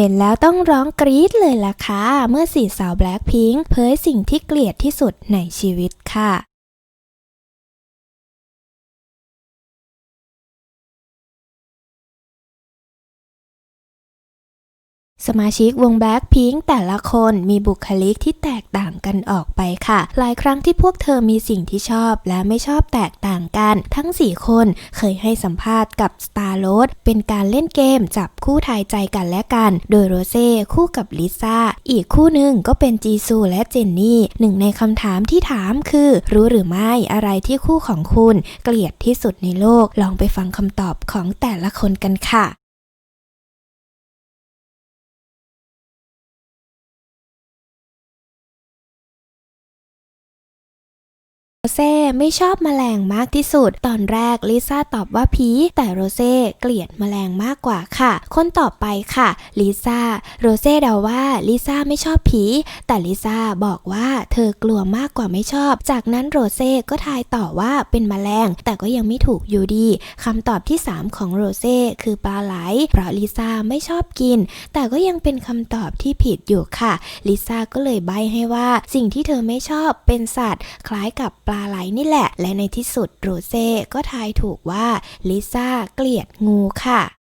เห็นแล้วต้องร้องกรี๊ดเลยล่ะค่ะ เมื่อสี่สาวแบล็คพิงค์เผยสิ่งที่เกลียดที่สุดในชีวิตค่ะ สมาชิกวงแบล็คพิงค์แต่ละคนมีบุคลิกที่แตกต่างกันออกไปค่ะ หลายครั้งที่พวกเธอมีสิ่งที่ชอบและไม่ชอบแตกต่างกัน ทั้ง 4 คนเคยให้สัมภาษณ์กับ Star r o a d เป็นการเล่นเกมจับคู่ทายใจกันและกัน โดยโรเซ่คู่กับลิซ่า อีกคู่หนึ่งก็เป็นจีซูและเจนนี่ หนึ่งในคำถามที่ถามคือ รู้หรือไม่อะไรที่คู่ของคุณ เกลียดที่สุดในโลก ลองไปฟังคำตอบของแต่ละคนกันค่ะ โรเซ่ไม่ชอบแมลงมากที่สุด ตอนแรกลิซ่าตอบว่าผีแต่โรเซ่เกลียดแมลงมากกว่าค่ะ คนต่อไปค่ะลิซ่าโรเซ่เดาว่าลิซ่าไม่ชอบผี แต่ลิซ่าบอกว่าเธอกลัวมากกว่าไม่ชอบ จากนั้นโรเซ่ก็ทายต่อว่าเป็นแมลง แต่ก็ยังไม่ถูกอยู่ดีคำตอบที่ 3 ของโรเซ่คือปลาไหล เพราะลิซ่าไม่ชอบกิน แต่ก็ยังเป็นคำตอบที่ผิดอยู่ค่ะลิซ่าก็เลยใบให้ว่า สิ่งที่เธอไม่ชอบเป็นสัตว์ คล้ายกับปลาไหลนี่แหละ และในที่สุดโรเซ่ก็ทายถูกว่าลิซ่าเกลียดงูค่ะ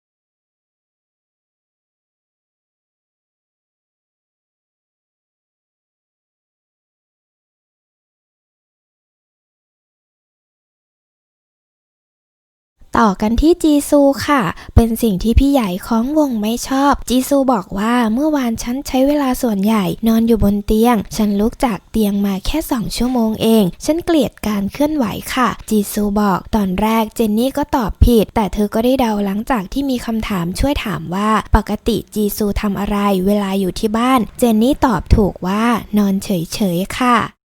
ต่อกันที่จีซูค่ะ เป็นสิ่งที่พี่ใหญ่ของวงไม่ชอบ จีซูบอกว่าเมื่อวานฉันใช้เวลาส่วนใหญ่นอนอยู่บนเตียง ฉันลุกจากเตียงมาแค่สองชั่วโมงเอง ฉันเกลียดการเคลื่อนไหวค่ะ จีซูบอกตอนแรกเจนนี่ก็ตอบผิด แต่เธอก็ได้เดาหลังจากที่มีคำถามช่วยถามว่าปกติจีซูทำอะไรเวลาอยู่ที่บ้าน เจนนี่ตอบถูกว่านอนเฉยๆค่ะ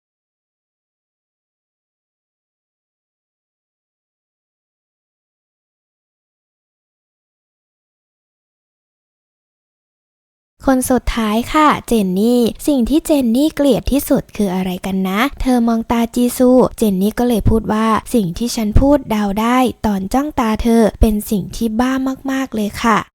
คนสุดท้ายค่ะ เจนนี่ สิ่งที่เจนนี่เกลียดที่สุดคืออะไรกันนะ เธอมองตาจีซู เจนนี่ก็เลยพูดว่า สิ่งที่ฉันพูดเดาได้ ตอนจ้องตาเธอเป็นสิ่งที่บ้ามากๆเลยค่ะ